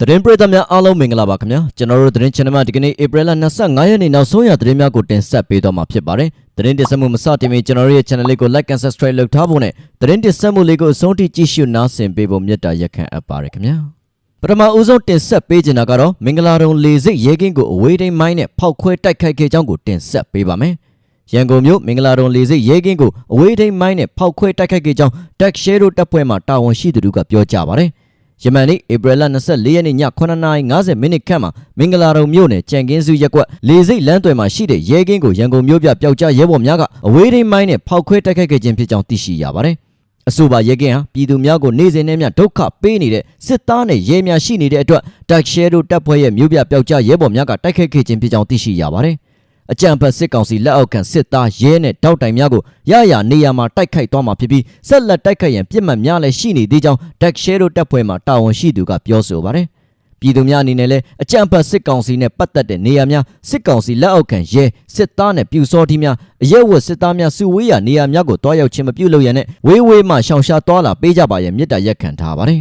သတင်းပရိသတ်များအားလုံးမင်္ဂလာပါခင်ဗျာကျွန်တော်တို့သတင်း channel မှာဒီကနေ့ဧပြီလ25ရက်နေ့နောက်ဆုံးရသတင်းများကိုတင်ဆက်ပေးသွားမှာဖြစ်ပါတယ်သတင်းတင်ဆက်မှုမစတင်မီကျွန်တော်တို့ရဲ့ channel လေးကို like and subscribe လုပ်ထားဖို့နဲ့သတင်းတင်ဆက်မှုလေးကိုအဆုံးထိကြည့်ရှုနားဆင်ပေးဖို့မြတ်တာရက်ခံအပ်ပါတယ်ခင်ဗျာပထမဦးဆုံးတင်ဆက်ပေးချင်တာကတော့မင်္ဂလာတုံလေစိတ်ရဲကင်းကိုအဝေးတိုင်းမိုင်းနဲ့ဖောက်ခွဲတိုက်ခိုက်ခဲ့ကြောင်းကိုတင်ဆက်ပေးပါမယ်ရန်ကုန်မြို့မင်္ဂလာတုံလေစိတ်ရဲကင်းကိုအဝေးထိန်မိုင်းနဲ့ဖောက်ခွဲတိုက်ခိုက်ခဲ့ကြောင်းတက်ရှဲတို့တပ်ဖွဲ့မှတာဝန်ရှိသူတို့ကပြောကြပါတယ်။ ယမန်နေ့ဧပြီလ24ရက်နေ့ည9:50မိနစ်ခန့်မှာမင်္ဂလာတုံမြို့နယ်ကြံကင်းစုရက်ကွက်လေစိတ်လမ်းသွယ်မှာရှိတဲ့ရဲကင်းကိုရန်ကုန်မြို့ပြပျောက်ကြားရဲဘော်များကအဝေးထိန်မိုင်းနဲ့ဖောက်ခွဲတိုက်ခိုက်ခဲ့ခြင်းဖြစ်ကြောင်းသိရှိရပါတယ်။အဆိုပါရဲကင်းဟာပြည်သူများကိုနေ့စဉ်နဲ့မျှဒုက္ခပေးနေတဲ့စစ်သားနဲ့ရဲများရှိနေတဲ့အတွက်တက်ရှဲတို့တပ်ဖွဲ့ရဲ့မြို့ပြပျောက်ကြားရဲဘော်များကတိုက်ခိုက်ခဲ့ခြင်းဖြစ်ကြောင်းသိရှိရပါတယ်။ အကြံဖတ်စစ်ကောင်စီလက်အောက်ခံစစ်သားရဲနဲ့တောက်တိုင်များကိုရရနေရာမှာတိုက်ခိုက်သွားမှာဖြစ်ပြီးဆက်လက်တိုက်ခိုက်ရန်ပြစ်မှတ်များလည်းရှိနေသေးကြောင်းဒက်ရှဲတို့တပ်ဖွဲ့မှတာဝန်ရှိသူကပြောဆိုပါတယ်။ပြည်သူများအနေနဲ့လည်းအကြံဖတ်စစ်ကောင်စီနဲ့ပတ်သက်တဲ့နေရာများစစ်ကောင်စီလက်အောက်ခံရဲစစ်သားနဲ့ပြူစောတိများအရက်ဝတ်စစ်သားများစုဝေးရာနေရာများကိုတွားရောက်ခြင်းမပြုလုပ်ရန်နဲ့ဝေးဝေးမှရှောင်ရှားသွားလာပေးကြပါရန်မြစ်တာရက်ခံထားပါတယ်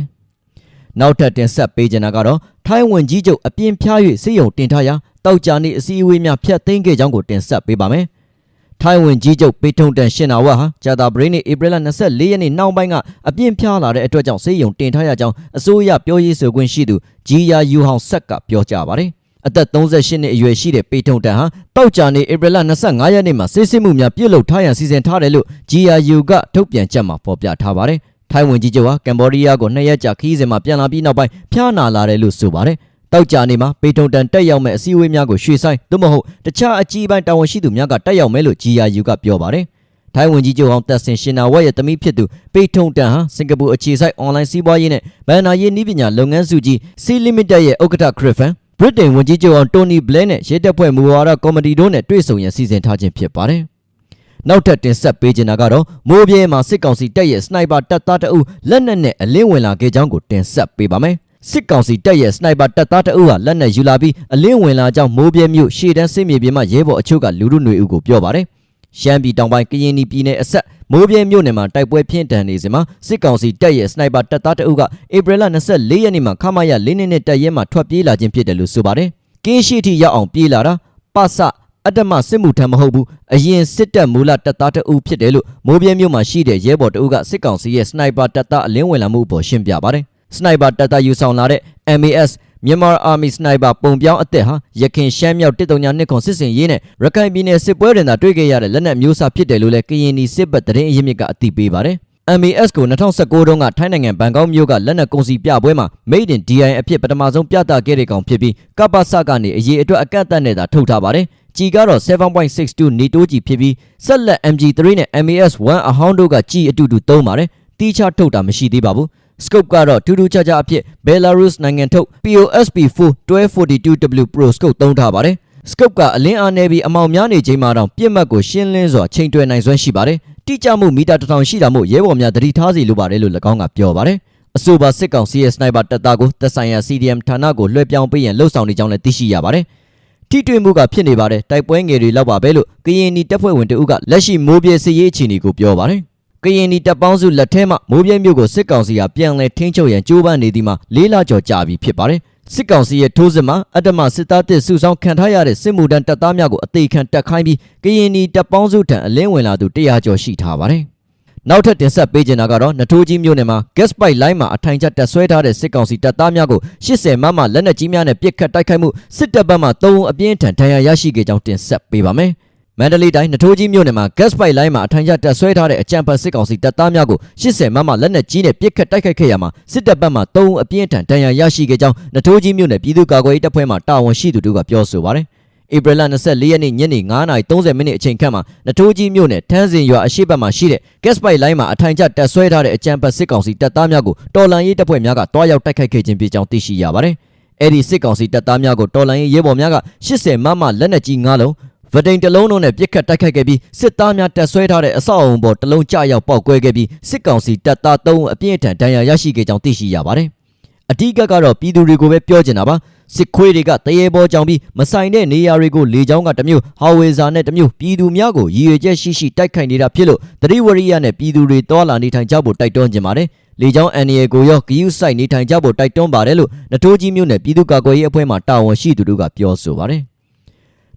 ။နောက်ထပ်တင်ဆက်ပေးချင်တာကတော့ထိုင်းဝင်ကြီးချုပ်အပြင်းဖြား၍စစ်ရုံတင်ထားရာ တောက်ကြနေအစည်းအဝေးများဖျက်သိမ်းခဲ့ကြောင်းကိုတင်ဆက်ပေးပါမယ်။ထိုင်းဝင်ကြီးချုပ်ပေထုံတန်ရှင်နာဝတ်ဟာဂျာတာဘရိနေဧပြီလ24ရက်နေ့နှောင်းပိုင်းကအပြင်းဖြားလာတဲ့အတွက်ကြောင့်စစ်ရုံတင်ထားရကြောင်းအစိုးရပြောရေးဆိုခွင့်ရှိသူဂျီယာယူဟောင်ဆက်ကပြောကြားပါတယ်။အသက်38နှစ်အရွယ်ရှိတဲ့ပေထုံတန်ဟာတောက်ကြနေဧပြီလ25ရက်နေ့မှာစစ်စစ်မှုများပြုလုပ်ထားရန်စီစဉ်ထားတယ်လို့ GRU ကထုတ်ပြန်ချက်မှာဖော်ပြထားပါတယ်။ထိုင်းဝင်ကြီးချုပ်ဟာကမ်ဘောဒီးယားကိုနှစ်ရက်ကြာခရီးစဉ်မှာပြန်လာပြီးနောက်ပိုင်းဖျားနာလာတယ်လို့ဆိုပါတယ်။ တောက်ကြနေမှာပေထုံတန်တက်ရောက်မဲ့အစည်းအဝေးများကိုရွှေ့ဆိုင်းသို့မဟုတ်တခြားအကြီးပိုင်းတာဝန်ရှိသူများကတက်ရောက်မယ်လို့ GRU ကပြောပါတယ်။ထိုင်းဝန်ကြီးချုပ်အောင်တက်ဆင်ရှင်နာဝက်ရဲ့သမီးဖြစ်သူပေထုံတန်ဟာစင်ကာပူအခြေစိုက်အွန်လိုင်းစီးပွားရေးနဲ့ဘဏ္ဍာရေးနည်းပညာလုပ်ငန်းစုကြီး C Limited ရဲ့ဥက္ကဋ္ဌခရစ်ဖန်ဗြိတိန်ဝန်ကြီးချုပ်အောင်တိုနီဘလဲနဲ့ရဲတပ်ဖွဲ့မူဝါဒကော်မတီတို့နဲ့တွေ့ဆုံရန်စီစဉ်ထားခြင်းဖြစ်ပါတယ်။နောက်ထပ်တင်ဆက်ပေးချင်တာကတော့မိုးပြဲမှာစစ်ကောင်စီတပ်ရဲ့စနိုက်ပါတပ်သားတအုပ်လက်နက်နဲ့အလင်းဝင်လာခဲ့ကြောင်းကိုတင်ဆက်ပေးပါမယ်။ စစ်ကောင်စီတပ်ရဲ့စနိုက်ပါတပ်သားတအုပ်ဟာလက်နက်ယူလာပြီးအလင်းဝင်လာကြောင်းမိုးပြဲမြို့ရှေ့တန်းစစ်မြေပြင်မှာရဲဘော်အချို့ကလူလူຫນွေဦးကိုပြောပါတယ်။ရှမ်းပြည်တောင်ပိုင်းကရင်ပြည်နယ်အဆက်မိုးပြဲမြို့နယ်မှာတိုက်ပွဲပြင်းထန်နေစဉ်မှာစစ်ကောင်စီတပ်ရဲ့စနိုက်ပါတပ်သားတအုပ်ကဧပြီလ24ရက်နေ့မှာခမရလင်းနေနဲ့တပ်ရဲမှာထွက်ပြေးလာခြင်းဖြစ်တယ်လို့ဆိုပါတယ်။ကင်းရှိထိရောက်အောင်ပြေးလာတာပစအတ္တမစစ်မှုထမ်းမဟုတ်ဘူးအရင်စစ်တပ်မူလတပ်သားတအုပ်ဖြစ်တယ်လို့မိုးပြဲမြို့မှာရှိတဲ့ရဲဘော်တအုပ်ကစစ်ကောင်စီရဲ့စနိုက်ပါတပ်သားအလင်းဝင်လာမှုအပေါ်ရှင်းပြပါတယ် စနိုက်ပါတပ်သားယူဆောင်လာတဲ့ MAS မြန်မာ Army Sniper ပုံပြောင်းအသက်ဟာရခိုင်ရှမ်းမြောက်တစ်တုံညာနှစ်ခွန်စစ်စင်ရေးနဲ့ရခိုင်ပြည်နယ်စစ်ပွဲတွင်သာတွေ့ခဲ့ရတဲ့လက်နက်မျိုးစားဖြစ်တယ်လို့လည်းကရင်နီစစ်ဘက်သတင်းအရင်းမြစ်ကအသိပေးပါတယ် MAS ကို2019တုန်းကထိုင်းနိုင်ငံဘန်ကောက်မြို့ကလက်နက်ကုန်စည်ပြပွဲမှာ Made in DI အဖြစ်ပထမဆုံးပြသခဲ့တဲ့ကောင်ဖြစ်ပြီးကပ္ပစကနေအရေးအတွက်အကန့်အသတ်နဲ့သာထုတ်ထားပါတယ်။ကြီးကတော့7.62နီတိုးကြီးဖြစ်ပြီးဆက်လက် MG3 နဲ့ MAS1 အဟောင်းတို့ကကြီးအတူတူသုံးပါတယ်။တီးခြားထုတ်တာမရှိသေးပါဘူး။ scope ကတော့ထူးထူးခြားခြားအဖြစ် Belarus နိုင်ငံထုတ် POSP4 1242W Pro scope သုံးထားပါတယ်။ scope ကအလင်းအားနေပြီးအမောင်များနေချိန်မှာတော့ပြစ်မှတ်ကိုရှင်းလင်းစွာချိန်တွယ်နိုင်စွမ်းရှိပါတယ်။တိကျမှုမီတာ1000ရှိတာမို့ရဲဘော်များသတိထားစီလိုပါတယ်လို့၎င်းကပြောပါတယ်။အဆိုပါစစ်ကောင်စီရဲ့စနိုက်ပါတပ်သားကိုသက်ဆိုင်ရာ CDM ဌာနကိုလွှဲပြောင်းပေးရန်လှုံ့ဆော်နေကြောင်းလည်းသိရှိရပါတယ်။ထိတွေ့မှုကဖြစ်နေပါတယ်တိုက်ပွဲငယ်တွေလောက်ပါပဲလို့ကရင်နီတပ်ဖွဲ့ဝင်တဦးကလက်ရှိမိုးပြဲစစ်ရေးအခြေအနေကိုပြောပါတယ်။ ကရင်နီတပ်ပေါင်းစုလက်ထဲမှမိုးပြဲမျိုးကိုစစ်ကောင်စီကပြန်လည်ထိန်းချုပ်ရန်ကြိုးပမ်းနေသည်မှာလေးလကျော်ကြာပြီဖြစ်ပါတယ်။စစ်ကောင်စီရဲ့ထိုးစစ်မှာအတ္တမစစ်သားတစ်စုဆောင်ခံထားရတဲ့စစ်မှုထမ်းတပ်သားများကိုအသေးခံတက်ခိုင်းပြီးကရင်နီတပ်ပေါင်းစုထံအလင်းဝင်လာသူ100ကျော်ရှိထားပါတယ်။နောက်ထပ်တင်ဆက်ပေးချင်တာကတော့နထိုးကြီးမြို့နယ်မှာ gas pipe line မှာအထိုင်ကျတက်ဆွဲထားတဲ့စစ်ကောင်စီတပ်သားများကို80မမလက်နက်ကြီးများနဲ့ပစ်ခတ်တိုက်ခိုက်မှုစစ်တပ်ဘက်မှ3ဦးအပြင်းထန်ဒဏ်ရာရရှိခဲ့ကြောင်းတင်ဆက်ပေးပါမယ်။ မန္တလေးတိုင်းနထိုးကြီးမြို့နယ်မှာ gas pipe line မှာအထိုင်ကျတက်ဆွဲထားတဲ့အကြံဖတ်စစ်ကောင်စီတပ်သားများကို80မမလက်နက်ကြီးနဲ့ပစ်ခတ်တိုက်ခိုက်ခဲ့ရမှာစစ်တပ်ဘက်မှ3ဦးအပြင်းထန်ဒဏ်ရာရရှိခဲ့ကြောင်းနထိုးကြီးမြို့နယ်ပြည်သူ့ကာကွယ်ရေးတပ်ဖွဲ့မှတာဝန်ရှိသူတို့ကပြောဆိုပါတယ်။ဧပြီလ24ရက်နေ့ညနေ9:30မိနစ်အချိန်ခန့်မှာနထိုးကြီးမြို့နယ်ထန်းစင်ရွာအရှိတ်ဘက်မှာရှိတဲ့ gas pipe line မှာအထိုင်ကျတက်ဆွဲထားတဲ့အကြံဖတ်စစ်ကောင်စီတပ်သားများကိုတော်လန်ရေးတပ်ဖွဲ့များကတွားရောက်တိုက်ခိုက်ခဲ့ခြင်းဖြစ်ကြောင်းသိရှိရပါတယ်။အဲ့ဒီစစ်ကောင်စီတပ်သားများကိုတော်လန်ရေးရဲဘော်များက80မမလက်နက်ကြီး9လုံး ဗဒိန်တလုံးလုံးနဲ့ပြစ်ခတ်တိုက်ခိုက်ခဲ့ပြီးစစ်သားများတက်ဆွဲထားတဲ့အဆောက်အုံပေါ်တလုံးကျရောက်ပေါက်ကွဲခဲ့ပြီးစစ်ကောင်စီတပ်သား3ဦးအပြင်းအထန်ဒဏ်ရာရရှိခဲ့ကြောင်းသိရှိရပါတယ်။အဓိကကတော့ပြည်သူတွေကိုပဲပြောချင်တာပါစစ်ခွေးတွေကတရေပေါ်ကြောင်ပြီးမဆိုင်တဲ့နေရာတွေကိုလေကြောင်းကတမျိုးဟာဝေဇာနဲ့တမျိုးပြည်သူများကိုရည်ရွယ်ချက်ရှိရှိတိုက်ခိုက်နေတာဖြစ်လို့တတိဝရိယနဲ့ပြည်သူတွေတောလာနေထိုင်ကြဖို့တိုက်တွန်းကြပါတယ်လေကြောင်းအန်ရီကိုရောဂယူးဆိုင်နေထိုင်ကြဖို့တိုက်တွန်းပါတယ်လို့နထိုးကြီးမျိုးနဲ့ပြည်သူ့ကာကွယ်ရေးအဖွဲ့မှတာဝန်ရှိသူတို့ကပြောဆိုပါတယ်။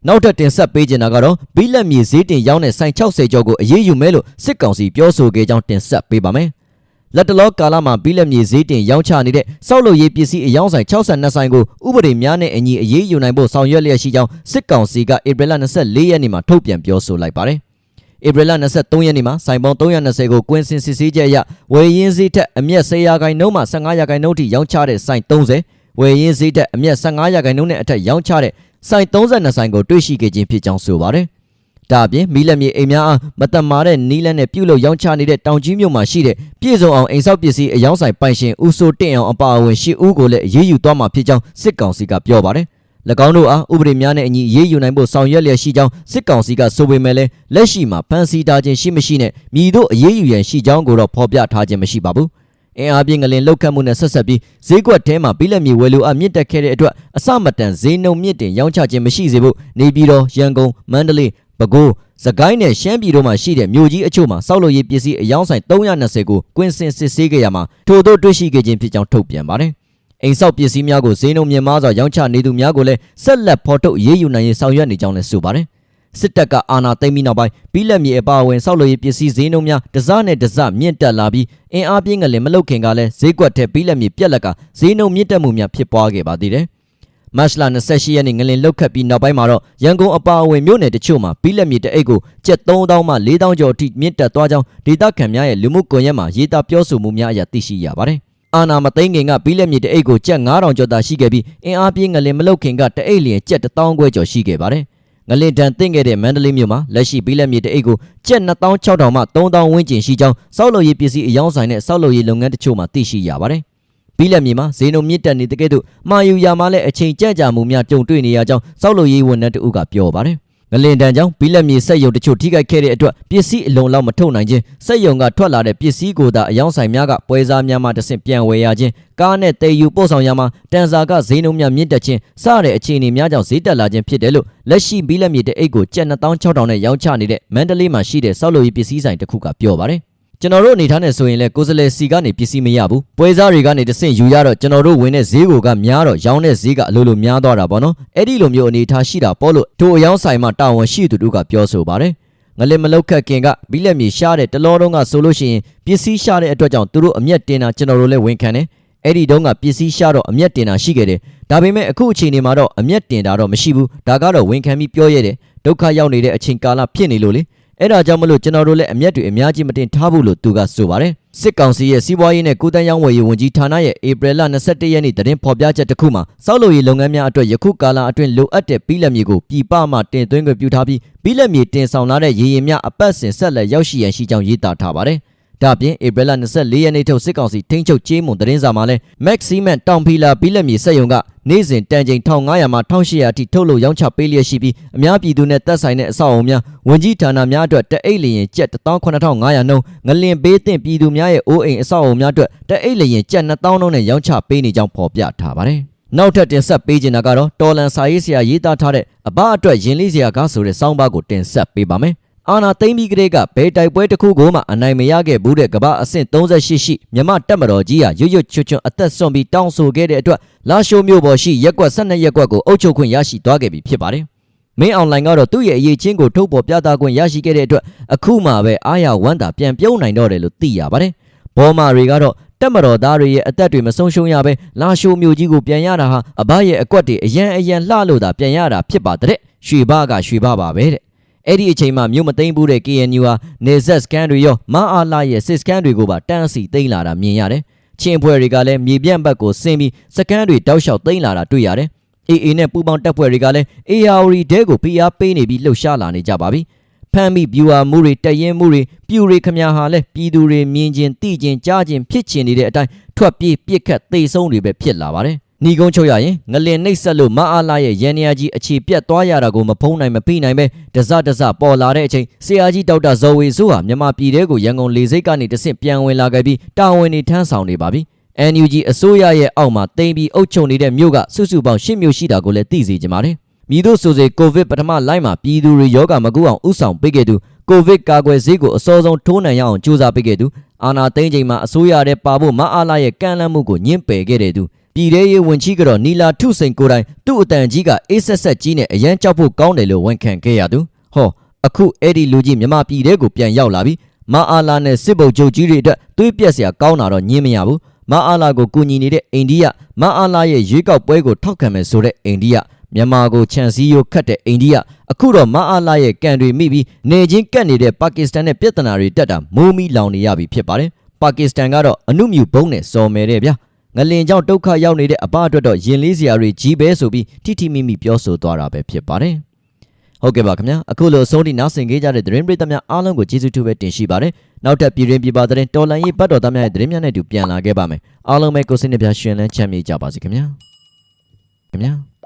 နောက်ထပ်တင်ဆက်ပေးချင်တာကတော့ဘီလက်မြေဈေးတင်ရောင်းတဲ့ဆိုင်60ကျော်ကိုအရေးယူမယ်လို့စစ်ကောင်စီပြောဆိုခဲ့ကြောင်းတင်ဆက်ပေးပါမယ်။လက်တလောကာလမှာဘီလက်မြေဈေးတင်ရောင်းချနေတဲ့စောက်လုပ်ရေးပစ္စည်းအယောင်းဆိုင်62ဆိုင်ကိုဥပဒေများနဲ့အညီအရေးယူနိုင်ဖို့ဆောင်ရွက်လျက်ရှိကြောင်းစစ်ကောင်စီကဧပြီလ24ရက်နေ့မှာထုတ်ပြန်ပြောဆိုလိုက်ပါတယ်။ဧပြီလ23ရက်နေ့မှာစိုင်ပေါင်း320ကိုကွင်းစင်စစ်ဆေးချက်အရဝယ်ရင်းဈေးထက်အမျက်10ရာခိုင်နှုန်းမှ15ရာခိုင်နှုန်းထိရောင်းချတဲ့စိုင်30ဝယ်ရင်းဈေးထက်အမျက်15ရာခိုင်နှုန်းနဲ့အထက်ရောင်းချတဲ့ စိုင်32ဆိုင်ကိုတွေ့ရှိခဲ့ခြင်းဖြစ်ကြောင်းဆိုပါတယ်။ဒါအပြင်မီလက်မြေအိမ်များအားမတမာတဲ့နီးလန်းနဲ့ပြုတ်လို့ရောင်းချနေတဲ့တောင်ကြီးမြို့မှာရှိတဲ့ပြည်စုံအောင်အိမ်ဆောက်ပစ္စည်းအယောင်းဆိုင်ပိုင်ရှင်ဦးစိုးတင့်အောင်အပါအဝင်ရှစ်ဦးကိုလည်းအရေးယူသွားမှာဖြစ်ကြောင်းစစ်ကောင်စီကပြောပါတယ်။၎င်းတို့အားဥပဒေများနဲ့အညီရေးယူနိုင်ဖို့ဆောင်ရွက်လျက်ရှိကြောင်းစစ်ကောင်စီကဆိုပေမဲ့လည်းလက်ရှိမှာဖမ်းဆီးထားခြင်းရှိမရှိနဲ့မြည်တို့အရေးယူရန်ရှိကြောင်းကိုတော့ဖော်ပြထားခြင်းမရှိပါဘူး။ အင်အားပြင်းငလင်လောက်ခတ်မှုနဲ့ဆက်ဆက်ပြီးဈေးကွက်ထဲမှာပြီးလက်မြေဝယ်လူအမြင့်တက်ခဲ့တဲ့အတွက်အစမတန်ဈေးနှုန်းမြင့်တင်ရောင်းချခြင်းမရှိစေဖို့နေပြည်တော်ရန်ကုန်မန္တလေးပဲခူးစကိုင်းနဲ့ရှမ်းပြည်တို့မှာရှိတဲ့မြို့ကြီးအချို့မှာစောက်လို့ရေးပစ္စည်းအယောင်းဆိုင်320ကိုကွင်းစင်စစ်ဆေးခဲ့ရမှာထို့သို့တွေ့ရှိခဲ့ခြင်းဖြစ်ကြောင်းထုတ်ပြန်ပါတယ်။အိမ်ဆောက်ပစ္စည်းများကိုဈေးနှုန်းမြင့်မားစွာရောင်းချနေသူများကိုလည်းဆက်လက်ဖော်ထုတ်ရေးယူနိုင်ရေးဆောင်ရွက်နေကြောင်းလည်းဆိုပါတယ်။ စစ်တပ်ကအာဏာသိမ်းပြီးနောက်ပိုင်းပြီးလက်မြေအပါအဝင်ဆောက်လုပ်ရေးပစ္စည်းဈေးနှုန်းများတစနဲ့တစမြင့်တက်လာပြီးအင်အားပြင်းကလည်းမလုတ်ခင်ကလည်းဈေးကွက်ထဲပြီးလက်မြေပြက်လက်ကဈေးနှုန်းမြင့်တက်မှုများဖြစ်ပွားခဲ့ပါသေးတယ်။မတ်လ28ရက်နေ့ငလင်လုတ်ခတ်ပြီးနောက်ပိုင်းမှာတော့ရန်ကုန်အပါအဝင်မြို့နယ်တချို့မှာပြီးလက်မြေတအိတ်ကိုကျပ်3000မှ4000ကျော်အထိမြင့်တက်သွားကြောင်းဒေသခံများရဲ့လူမှုကွန်ရက်မှာရေးသားပြောဆိုမှုများအရသိရှိရပါတယ်။အာနာမသိန်းခင်ကပြီးလက်မြေတအိတ်ကိုကျပ်9000ကျော်သာရှိခဲ့ပြီးအင်အားပြင်းငလင်မလုတ်ခင်ကတအိတ်လျင်ကျပ်1000ခွဲကျော်ရှိခဲ့ပါတယ်။ ငလင်တန်တင့်ခဲ့တဲ့မန္တလေးမြို့မှာလက်ရှိပြီးလက်မြေတအိတ်ကိုကျပ်2600မှ3000ဝန်းကျင်ရှိကြောင်းစောက်လုပ်ရေးပစ္စည်းအယောင်းဆိုင်နဲ့စောက်လုပ်ရေးလုပ်ငန်းတချို့မှာသိရှိရပါတယ်။ပြီးလက်မြေမှာဈေးနှုန်းမြင့်တက်နေတဲ့ကဲ့သို့မှာယူရမှာလည်းအချိန်ကြန့်ကြာမှုများကြုံတွေ့နေရကြောင်းစောက်လုပ်ရေးဝန်ထမ်းတဦးကပြောပါတယ် ငလင်တန်ကြောင့်ဘီလက်မြေစက်ယုံတချို့ထိခိုက်ခဲ့တဲ့အတွက်ပစ္စည်းအလုံးလောက်မထုတ်နိုင်ခြင်းစက်ယုံကထွက်လာတဲ့ပစ္စည်းကိုသာအယောင်းဆိုင်များကပွဲစားများမှတဆင့်ပြန်ဝယ်ရခြင်းကားနဲ့တည်ယူပို့ဆောင်ရမှာတန်စာကဈေးနှုန်းများမြင့်တက်ခြင်းစတဲ့အခြေအနေများကြောင့်ဈေးတက်လာခြင်းဖြစ်တယ်လို့လက်ရှိဘီလက်မြေတအိတ်ကိုကျပ်2600နဲ့ရောင်းချနေတဲ့မန္တလေးမှာရှိတဲ့စောက်လုပ်ရေးပစ္စည်းဆိုင်တစ်ခုကပြောပါတယ် ကျွန်တော်တို့အနေထားနဲ့ဆိုရင်လည်းကိုယ်စလဲစီကနေပစ္စည်းမရဘူးပွဲစားတွေကနေတဆင့်ယူရတော့ကျွန်တော်တို့ဝင်တဲ့ဈေးကိုကများတော့ရောင်းတဲ့ဈေးကအလိုလိုများသွားတာပေါ့နော်အဲ့ဒီလိုမျိုးအနေထားရှိတာပေါ့လို့ထိုအယောင်းဆိုင်မှာတာဝန်ရှိသူတို့ကပြောဆိုပါတယ်ငလင်မလောက်ခတ်ခင်ကဘီလက်မြေရှားတဲ့တလောတုံးကဆိုလို့ရှိရင်ပစ္စည်းရှားတဲ့အတွက်ကြောင့်သူတို့အမျက်တင်တာကျွန်တော်တို့လည်းဝန်ခံတယ်အဲ့ဒီတုန်းကပစ္စည်းရှားတော့အမျက်တင်တာရှိခဲ့တယ်ဒါပေမဲ့အခုအချိန်ဒီမှာတော့အမျက်တင်တာတော့မရှိဘူးဒါကတော့ဝန်ခံပြီးပြောရတယ်ဒုက္ခရောက်နေတဲ့အချိန်ကာလဖြစ်နေလို့လေ အဲ့ဒါကြောင့်မလို့ကျွန်တော်တို့လည်းအမျက်တွေအများကြီးမတင်ထားဘူးလို့သူကဆိုပါတယ်စစ်ကောင်စီရဲ့စီးပွားရေးနဲ့ကုသန်းရောင်းဝယ်ရေးဝန်ကြီးဌာနရဲ့ဧပြီလ22ရက်နေ့တရင်ဖော်ပြချက်တစ်ခုမှာစောက်လုပ်ရေးလုပ်ငန်းများအတွက်ယခုကာလအတွင်းလိုအပ်တဲ့ပြီးလက်မြေကိုပြည်ပမှတင်သွင်းခွင့်ပြုထားပြီးပြီးလက်မြေတင်ဆောင်လာတဲ့ရေရင်များအပတ်စဉ်ဆက်လက်ရောက်ရှိရန်ရှိကြောင်းရေးသားထားပါတယ် ဒါပြင်ဧပြီလ24ရက်နေ့ထုတ်စစ်ကောင်စီထိန်းချုပ်ကြေးမွန်သတင်းစာမှာလဲ Maximum တောင်ဖီလာပြီးလက်မြေစက်ယုံကနေ့စဉ်တန်ချိန်1500မှ1800အထိထုတ်လို့ရောင်းချပေးလျက်ရှိပြီးအများပြည်သူနဲ့သက်ဆိုင်တဲ့အဆောက်အအုံများဝင်ကြီးဌာနများအတွက်တအိတ်လျင်ကျပ်18500နှုန်းငလင်ပေးတင်ပြည်သူများရဲ့အိုးအိမ်အဆောက်အအုံများအတွက်တအိတ်လျင်ကျပ်2000နှုန်းနဲ့ရောင်းချပေးနေကြောင်းဖော်ပြထားပါတယ်နောက်ထပ်တင်ဆက်ပေးချင်တာကတော့တော်လန်စာရေးဆရာရေးသားထားတဲ့အဘအတွက်ရင်လေးစရာကားဆိုတဲ့စောင်းပါးကိုတင်ဆက်ပေးပါမယ်။ အာနာသိမ့်ပြီးကလေးကဘယ်တိုက်ပွဲတစ်ခုကိုမှအနိုင်မရခဲ့ဘူးတဲ့ကမ္ဘာအဆင့်38ရှိမြမတက်မတော်ကြီးဟာရွတ်ရွတ်ချွတ်ချွတ်အသက်ဆုံးပြီးတောင်းဆိုခဲ့တဲ့အတွက်လာရှိုးမြို့ပေါ်ရှိရက်ကွက်12ရက်ကွက်ကိုအုပ်ချုပ်ခွင့်ရရှိသွားခဲ့ပြီဖြစ်ပါတယ်။မင်းအွန်လိုင်းကတော့သူ့ရဲ့အရေးချင်းကိုထုတ်ပေါ်ပြသခွင့်ရရှိခဲ့တဲ့အတွက်အခုမှပဲအားရဝမ်းသာပြန်ပြုံးနိုင်တော့တယ်လို့သိရပါတယ်။ဘောမာတွေကတော့တက်မတော်သားတွေရဲ့အသက်တွေမဆုံးရှုံးရပဲလာရှိုးမြို့ကြီးကိုပြန်ရတာဟာအဘရဲ့အကွက်တွေအရန်အရန်လှလို့သာပြန်ရတာဖြစ်ပါတဲ့ရွှေဘကရွှေဘပါပဲတဲ့ အဲ့ဒီအချိန်မှာမြို့မသိမ်းဘူးတဲ့ KNU ဟာနေဆက်စကန်တွေရောမအားလာရဲ့စစ်စကန်တွေကိုပါတန်းစီသိမ်းလာတာမြင်ရတယ်။ချင်းဖွဲ့တွေကလည်းမြေပြန့်ဘက်ကိုဆင်းပြီးစကန်တွေတောက်လျှောက်သိမ်းလာတာတွေ့ရတယ်။ AA နဲ့ပူပေါင်းတပ်ဖွဲ့တွေကလည်း ARD တဲကိုဖိအားပေးနေပြီးလှုပ်ရှားလာနေကြပါပြီ။ဖမ်းမိဗျူဟာမှုတွေတရင်မှုတွေပြူတွေခမဟာလဲပြည်သူတွေမြင်ချင်းသိချင်းကြားချင်းဖြစ်ချင်နေတဲ့အတိုင်းထွက်ပြေးပြစ်ခတ်သိဆုံးတွေပဲဖြစ်လာပါတယ်။ ညီကုန်းချုပ်ရရင်ငလင်နှိပ်ဆက်လို့မအားလာရဲ့ရန်နေရာကြီးအခြေပြတ်သွားရတာကိုမဖုံးနိုင်မပြီးနိုင်ပဲတစတစပေါ်လာတဲ့အချိန်ဆရာကြီးဒေါက်တာဇော်ဝေဆိုးဟာမြန်မာပြည်တဲကိုရန်ကုန်လေဆိပ်ကနေတဆင့်ပြန်ဝင်လာခဲ့ပြီးတာဝန်တွေထမ်းဆောင်နေပါပြီ။ NUG အစိုးရရဲ့အောက်မှာတင်ပြီးအုပ်ချုပ်နေတဲ့မြို့ကစုစုပေါင်း၈မြို့ရှိတာကိုလည်းသိစေချင်ပါတယ်။မိတို့ဆိုစေကိုဗစ်ပထမလိုင်းမှာပြည်သူတွေယောဂမကူအောင်ဥဆောင်ပေးခဲ့သူကိုဗစ်ကာကွယ်ဆေးကိုအစောဆုံးထိုးနှံရအောင်ကြိုးစားပေးခဲ့သူအာနာသိန်းချိန်မှာအစိုးရတဲ့ပါဖို့မအားလာရဲ့ကန့်လန့်မှုကိုညှင်းပယ်ခဲ့တဲ့သူ ပြည်ထောင်ရေးဝင်ကြီးကတော့နီလာထုစိန်ကိုယ်တိုင်သူ့အတန်ကြီးကအေးဆက်ဆက်ကြီးနဲ့အရန်ကြောက်ဖို့ကောင်းတယ်လို့ဝန်ခံခဲ့ရသူဟောအခုအဲ့ဒီလူကြီးမြမပြည်တဲကိုပြန်ရောက်လာပြီမအားလာနဲ့စစ်ဗုလ်ချုပ်ကြီးတွေအတွက်သွေးပြက်စရာကောင်းတာတော့ညင်းမရဘူးမအားလာကိုကူညီနေတဲ့အိန္ဒိယမအားလာရဲ့ရွေးကောက်ပွဲကိုထောက်ခံမယ်ဆိုတဲ့အိန္ဒိယမြန်မာကိုခြံစည်းရိုးခတ်တဲ့အိန္ဒိယအခုတော့မအားလာရဲ့ကံတွေမိပြီးနေချင်းကတ်နေတဲ့ပါကစ္စတန်နဲ့ပြဿနာတွေတက်တာမိုးမီလောင်နေရပြီဖြစ်ပါတယ်ပါကစ္စတန်ကတော့အနုမြူဘုံနဲ့စော်မယ်တဲ့ဗျာ ငလင်ကြောင့်ဒုက္ခရောက်နေတဲ့အဘအတွက်တော့ရင်လေးစရာတွေကြီးပဲဆိုပြီးထိထိမိမိပြောဆိုသွားတာပဲဖြစ်ပါတယ်။ဟုတ်ကဲ့ပါခင်ဗျာအခုလိုအဆုံးထိနားဆင်ကြကြတဲ့သတင်းပရိသတ်များအားလုံးကိုကျေးဇူးတူပဲတင်ရှိပါတယ်။နောက်ထပ်ပြည်တွင်ပြည်ပသတင်းတော်လန်ရေးဘတ်တော်သားများရဲ့သတင်းများနဲ့အတူပြန်လာခဲ့ပါမယ်။အားလုံးပဲကိုယ်စိတ်နှပြရှင်လန်းချမ်းမြေ့ကြပါစေခင်ဗျာ။ခင်ဗျာ။